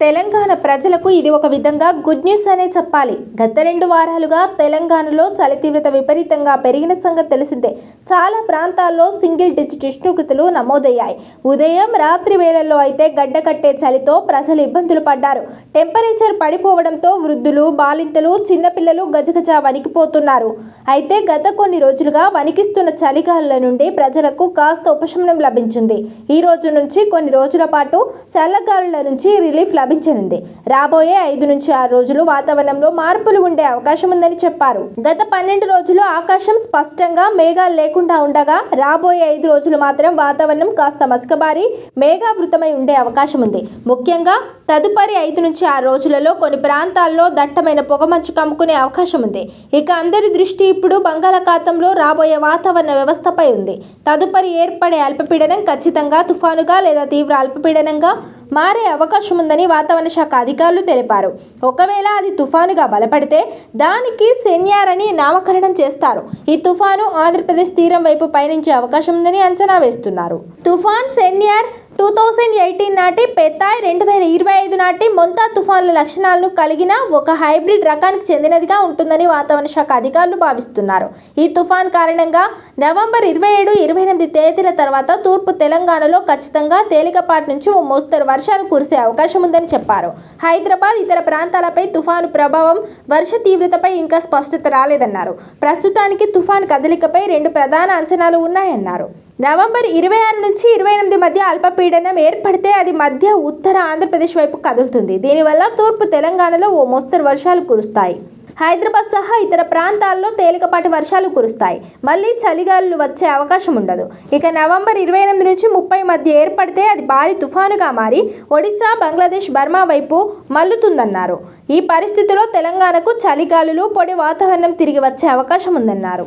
తెలంగాణ ప్రజలకు ఇది ఒక విధంగా గుడ్ న్యూస్ అనే చెప్పాలి. గత రెండు వారాలుగా తెలంగాణలో చలి తీవ్రత విపరీతంగా పెరిగిన సంగతి తెలిసిందే. చాలా ప్రాంతాల్లో సింగిల్ డిజిట్ ఉష్ణోగ్రతలు నమోదయ్యాయి. ఉదయం రాత్రి వేళల్లో అయితే గడ్డకట్టే చలితో ప్రజలు ఇబ్బందులు పడ్డారు. టెంపరేచర్ పడిపోవడంతో వృద్ధులు బాలింతలు చిన్నపిల్లలు గజగజ వణికిపోతున్నారు. అయితే గత కొన్ని రోజులుగా వణికిస్తున్న చలిగాలుల నుండి ప్రజలకు కాస్త ఉపశమనం లభించింది. ఈ రోజు నుంచి కొన్ని రోజుల పాటు చల్లగాలుల నుంచి రిలీఫ్ లభించనుంది. రాబోయే ఐదు నుంచి ఆరు రోజులు వాతావరణంలో మార్పులు ఉండే అవకాశం ఉందని చెప్పారు. గత పన్నెండు రోజులు ఆకాశం స్పష్టంగా మేఘాలు లేకుండా ఉండగా రాబోయే ఐదు రోజులు మాత్రం వాతావరణం కాస్త మసకబారి మేఘావృతమై ఉండే అవకాశం ఉంది. ముఖ్యంగా తదుపరి ఐదు నుంచి ఆరు రోజులలో కొన్ని ప్రాంతాల్లో దట్టమైన పొగమంచు కమ్ముకునే అవకాశం ఉంది. ఇక అందరి దృష్టి ఇప్పుడు బంగాళాఖాతంలో రాబోయే వాతావరణ వ్యవస్థపై ఉంది. తదుపరి ఏర్పడే అల్పపీడనం ఖచ్చితంగా తుఫానుగా లేదా తీవ్ర అల్పపీడనంగా మారే అవకాశం ఉందని వాతావరణ శాఖ అధికారులు తెలిపారు. ఒకవేళ అది తుఫానుగా బలపడితే దానికి సెన్యార్ అని నామకరణం చేస్తారు. ఈ తుఫాను ఆంధ్రప్రదేశ్ తీరం వైపు పయనించే అవకాశం ఉందని అంచనా వేస్తున్నారు. తుఫాన్ సెన్యార్ టూ థౌజండ్ ఎయిటీన్ నాటి పెతాయ్ రెండు వేల ఇరవై ఐదు నాటి మొంతా తుఫాన్ల లక్షణాలను కలిగిన ఒక హైబ్రిడ్ రకానికి చెందినదిగా ఉంటుందని వాతావరణ శాఖ అధికారులు భావిస్తున్నారు. ఈ తుఫాన్ కారణంగా నవంబర్ ఇరవై ఏడు ఇరవై ఎనిమిది తేదీల తర్వాత తూర్పు తెలంగాణలో ఖచ్చితంగా తేలికపాటి నుంచి ఓ మోస్తరు వర్షాలు కురిసే అవకాశం ఉందని చెప్పారు. హైదరాబాద్ ఇతర ప్రాంతాలపై తుఫాను ప్రభావం వర్ష తీవ్రతపై ఇంకా స్పష్టత రాలేదన్నారు. ప్రస్తుతానికి తుఫాన్ కదలికపై రెండు ప్రధాన అంచనాలు ఉన్నాయన్నారు. నవంబర్ ఇరవై ఆరు నుంచి ఇరవై ఎనిమిది మధ్య అల్పపీడనం ఏర్పడితే అది మధ్య ఉత్తర ఆంధ్రప్రదేశ్ వైపు కదులుతుంది. దీనివల్ల తూర్పు తెలంగాణలో ఓ మోస్తరు వర్షాలు కురుస్తాయి. హైదరాబాద్ సహా ఇతర ప్రాంతాల్లో తేలికపాటి వర్షాలు కురుస్తాయి. మళ్ళీ చలిగాలులు వచ్చే అవకాశం ఉండదు. ఇక నవంబర్ ఇరవై ఎనిమిది నుంచి ముప్పై మధ్య ఏర్పడితే అది భారీ తుఫానుగా మారి ఒడిశా బంగ్లాదేశ్ బర్మా వైపు మల్లుతుందన్నారు ఈ పరిస్థితిలో తెలంగాణకు చలిగాలులు పొడి వాతావరణం తిరిగి వచ్చే అవకాశం ఉందన్నారు.